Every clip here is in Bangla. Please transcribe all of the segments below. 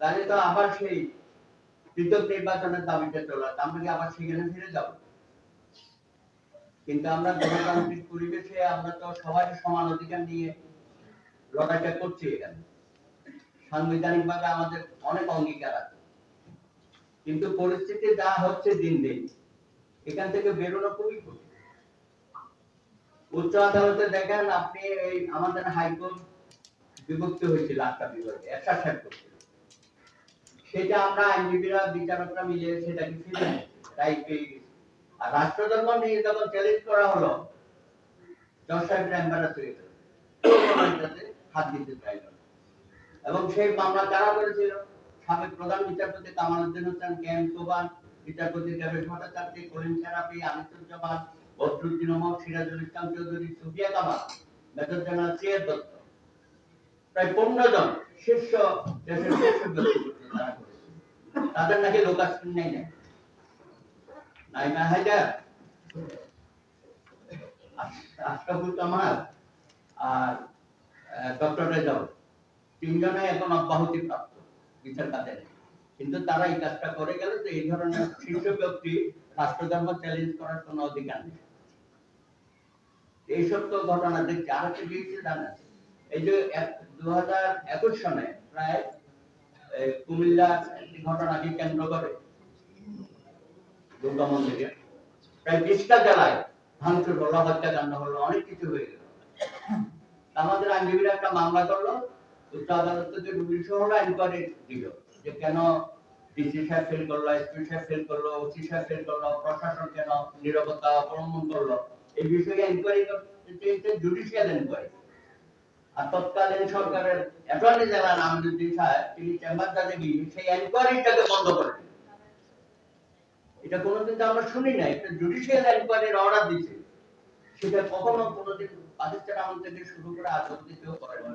তাহলে তো আবার সেই পৃথক নির্বাচনের দাবিতে চলা আমরা কি আবার সেখানে ফিরে যাব? কিন্তু আমরা গণতান্ত্রিক পরিবেশে আমরা তো সবাই সমান অধিকার নিয়ে লড়াইটা করছি এখানে। সাংবিধানিক ভাবে আমাদের অনেক অঙ্গীকার আছে। কিন্তু পরিস্থিতি যা হচ্ছে দিন দিন, এখান থেকে বেরোনো খুবই কঠিন। উচ্চ আদালতে দেখেন আপনি এই আমাদের হাইকোর্ট বিভক্ত হয়েছিল আটটা বিভাগে, একসাথে করছিল। সেটা আমরা আইনজীবীরা, বিচারকরা মিলে সেটাকে ফিরে। তাই এই আর রাষ্ট্রধর্ম নিয়ে যখন চ্যালেঞ্জ করা হলো, জজ সাহেবরা গেল এটাতে হাত দিতে চাইল এবং সেই মামলা কারা করেছিল, সাবেক প্রধান বিচারপতি কামালউদ্দিন হোসেন, কে এম বিচারপতি Debesh Bhattacharya Kalim Sharafi Anisuzzaman Badruddin Umar, Sirajul Islam Chowdhury, Sufia Kamal, major general CS Dutta. প্রায় পনেরো জন শীর্ষ। তাদের নাকি নেই হায়দার আশরাফুল কামাল আর ডক্টর রেজাউল। তিনজনে এখন অব্যাহতি প্রাপ্ত, বিচার কিন্তু তারা এই কাজটা করে গেল তো এই ধরনের শীর্ষ ব্যক্তি রাষ্ট্রধর্ম চ্যালেঞ্জ করার কোনো অধিকার নেই। এইসব তো ঘটনা দেখছি, আর একটা জিনিস জানেন এই যে দু সনে প্রায় এই কুমিল্লার একটি ঘটনাকে কেন্দ্র করে দুর্গা মন্দিরে প্রায় বিশটা জেলায় ভাঙচুর হলো হত্যাকাণ্ড হলো অনেক কিছু হয়ে গেল। আমাদের আইনজীবীরা একটা মামলা করল, উচ্চ আদালত থেকে রুগী সহ ইনকোয়ারি দিল যে কেন ডিসি সাহেব ফেল করল এসপি সাহেব ফেল করল ওসি সাহেব ফেল করল, প্রশাসন কেন নিরাপত্তা অবলম্বন করল, এই বিষয়ে ইনকোয়ারি করতে জুডিশিয়াল ইনকোয়ারি তৎকালীন সরকারের অ্যাটর্নি জেনারেল আমিনুদ্দিন সাহেব, তিনি চেম্বার জাজে গিয়ে সেই ইনকোয়ারিটাকে বন্ধ করে দিলেন। এটা কোনোদিন তো আমরা শুনি না একটা জুডিশিয়াল ইনকোয়ারির অর্ডার দিছে সেটা কখনো কোনোদিন পাকিস্তান আমল থেকে শুরু করে আজ অব্দি কেউ করে না।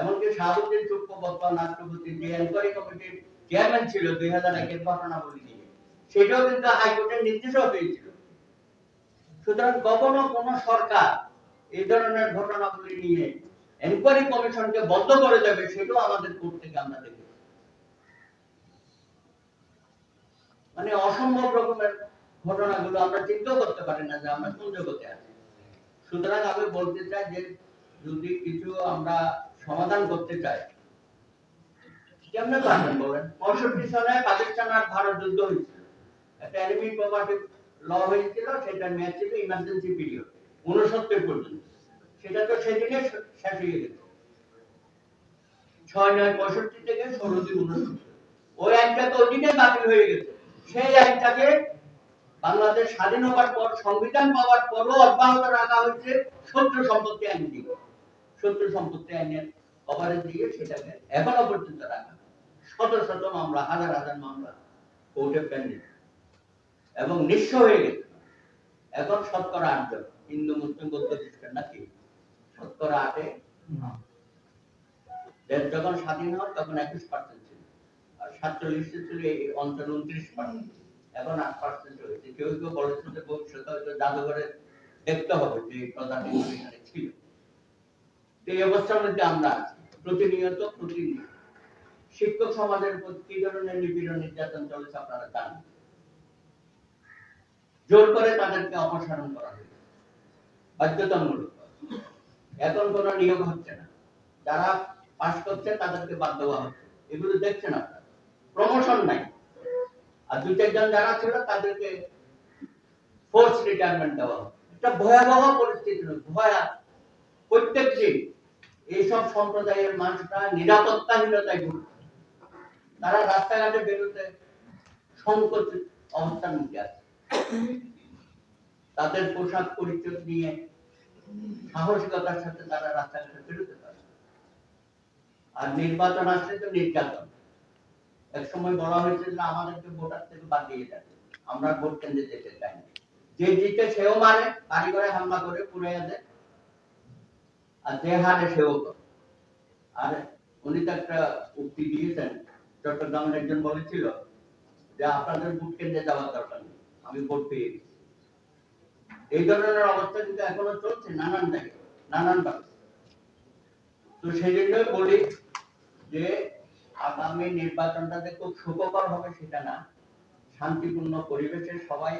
এমনকি শাহাবুদ্দিন চট্টোপাধ্যায় রাষ্ট্রপতি যে এনকোয়ারি কমিটির চেয়ারম্যান ছিল, দুই হাজার একের ঘটনাবলী নিয়ে, সেটাও কিন্তু হাইকোর্টের নির্দেশও পেয়েছিল সুতরাং কখনো কোন সরকার এই ধরনের ঘটনাগুলি নিয়ে এনকোয়ারি কমিশনকে বন্ধ করে দেবে, সেটাও আমাদের কোর্ট থেকে আমরা দেখি মানে অসম্ভব রকমের ঘটনাগুলো আমরা চিন্তা করতে পারি না যে আমরা কোন জগতে আছি। সুতরাং আমি বলতে চাই যে যদি কিছু আমরা সমাধান করতে চাই, কেমনে পারবেন বলেন? পঁয়ষট্টি সালে পাকিস্তান আর ভারত যুদ্ধ হয়েছিল। একটা এনিমি প্রপার্টি ল হয়েছিল, সেটা মেয়াদ ছিল ইমার্জেন্সি পিরিয়ড উনসত্তর পর্যন্ত। সেটা তো সেদিনে শেষ হয়ে গেছে ছয় নয় পঁয়ষট্টি থেকে ষোলো দুই উনসত্তর ওই আইনটা তো ওদিকে বাতিল হয়ে গেছে। সেই আইনটাকে বাংলাদেশ স্বাধীন হওয়ার পর, সংবিধান পাওয়ার পরও অব্যাহত রাখা হয়েছে শত্রু সম্পত্তি আইন দিয়ে। শত্রু সম্পত্তি আইনের কভারেজ দিয়ে সেটাকে এখনও পর্যন্ত রাখা। শত শত মামলা, হাজার হাজার মামলা কোর্টে পেন্ডিং এবং নিঃস্ব হয়ে গেছে। এখন শতকরা আটজন, হিন্দু, মুসলিম, বৌদ্ধ, খ্রিস্টান নাকি শতকরা আটে। দেশ যখন স্বাধীন হয় তখন একুশ পার্সেন্ট ছিল। আর সাতচল্লিশে ছিল এই অঞ্চল উনত্রিশ পার্সেন্ট এখন আট পার্সেন্ট হয়েছে কেউ কেউ বলেছে যে ভবিষ্যতে হয়তো জাদুঘরে দেখতে হবে যে প্রজাতি এখানে ছিল। এই অবস্থার মধ্যে আমরা প্রতিনিয়ত প্রতিনিয়ত। শিক্ষক সমাজের উপর কি ধরনের নিপীড়ন নির্যাতন চলেছে আপনারা জানেন? জোর করে তাদেরকে অপসারণ করা হয়েছে। বাধ্যতামূলক। এখন কোন নিয়োগ হচ্ছে না। যারা পাস করছে তাদেরকে বাদ দেওয়া হচ্ছে। এগুলো দেখছেন আপনারা। প্রমোশন নাই। আর দু চারজন যারা ছিল তাদেরকে ফোর্স রিটায়ারমেন্ট দেওয়া একটা ভয়াবহ পরিস্থিতি ভয়া প্রত্যেক দিন এইসব সম্প্রদায়ের মানুষরা নিরাপত্তাহীনতায় ভুগছে। তারা রাস্তাঘাটে বেরোতে সংকোচ অবস্থার মধ্যে আছে। তাদের পোশাক পরিচয় নিয়ে সাহসিকতার সাথে তারা রাস্তাঘাটে বেরোতে পারে। আর নির্বাচন আসলে তো নির্যাতন। এক সময় বলা হয়েছে যে আমাদেরকে ভোটার থেকে বাদ দিয়ে যাবে আমরা ভোট কেন্দ্রে যেতে চাই যে জিতে সেও মারে কারিগরে হামলা করে পুড়ে দেয়। আর যে হারে সেও করে। আর উনি তো একটা উক্তি দিয়েছেন, চট্টগ্রামের একজন বলেছিল যে, আপনাদের ভোট কেন্দ্রে যাওয়ার দরকার নেই, আমি ভোট পেয়ে গেছি। এই ধরনের অবস্থা কিন্তু এখনও চলছে নানান জায়গায়, নানান ভাবে তো সেই জন্যই বলি যে আগামী নির্বাচনটা যে খুব সুখকর হবে সেটা না। শান্তিপূর্ণ পরিবেশে সবাই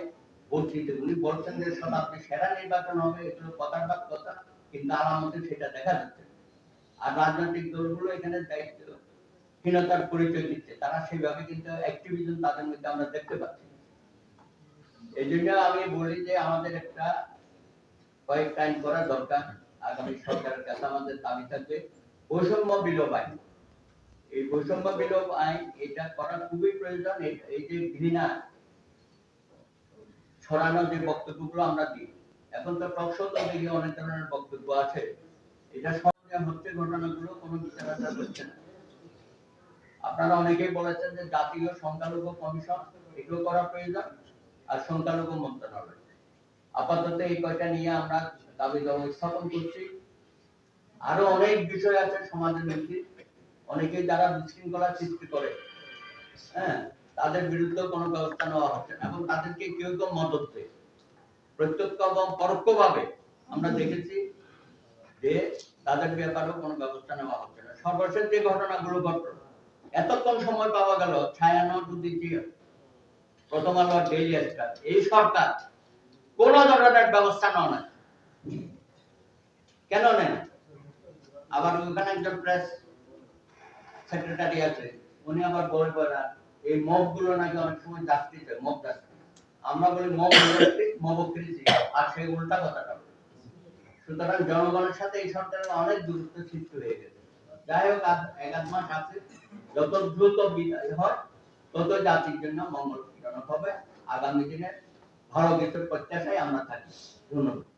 দিতে উনি বলছেন যে শতাব্দী সেরা নির্বাচন হবে এগুলো কথার বাদ কথা। কিন্তু আলামতে সেটা দেখা যাচ্ছে আর রাজনৈতিক দলগুলো এখানে দায়িত্ব দায়িত্বহীনতার পরিচয় দিচ্ছে। তারা সেইভাবে কিন্তু অ্যাক্টিভিজম তাদের মধ্যে আমরা দেখতে পাচ্ছি। এই জন্য আমি বলি যে আমাদের একটা করা দরকার। আগামী সরকারের কাছে আমাদের দাবি থাকবে বৈষম্য বিলোপ আইন। এই বৈষম্য বিলোপ আইন, এটা করা খুবই প্রয়োজন। এই- যে ঘৃণা যে বক্তব্যগুলো আমরা দিই, এখন তো অনেক ধরনের বক্তব্য আছে। এটা হচ্ছে ঘটনাগুলো, কোনো হচ্ছে না। আপনারা অনেকেই বলেছেন যে জাতীয় সংখ্যালঘু কমিশন, এগুলো করা প্রয়োজন। আর সংখ্যালঘু মন্ত্রণালয়। আপাতত এই কয়টা নিয়ে আমরা দাবি দাবা স্থাপন করছি। আরও অনেক বিষয় আছে সমাজের মধ্যে। অনেকেই যারা বিশৃঙ্খলা সৃষ্টি করে হ্যাঁ তাদের বিরুদ্ধে কোনো ব্যবস্থা নেওয়া হচ্ছে না এবং তাদেরকে কেউ কেউ মদত দেয়। প্রত্যক্ষ এবং পরোক্ষভাবে আমরা দেখেছি যে তাদের ব্যাপারেও কোনো ব্যবস্থা নেওয়া হচ্ছে না। সর্বশেষ যে ঘটনাগুলো ঘটল, এতক্ষণ সময় পাওয়া গেল ছায়ানট দ্বিতীয় প্রথম আলো ডেইলি স্টার এই সরকার কোন ধরনের ব্যবস্থা নেওয়া না। কেন নেয়? আবার ওখানে একজন প্রেস সেক্রেটারি আছে, উনি আবার বলে বলে, এই মবগুলো নাকি অনেক সময় জাস্টিস হয় মব আমরা বলি মব জাস্টিস আর সেই উল্টা কথাটা সুতরাং জনগণের সাথে এই সরকারের অনেক দূরত্ব সৃষ্টি হয়ে গেছে। যাই হোক এক আধ মাস আছে, যত দ্রুত হয় তত জাতির জন্য মঙ্গলজনক হবে। আগামী দিনে ভালো কিছু প্রত্যাশায় আমরা থাকি। ধন্যবাদ।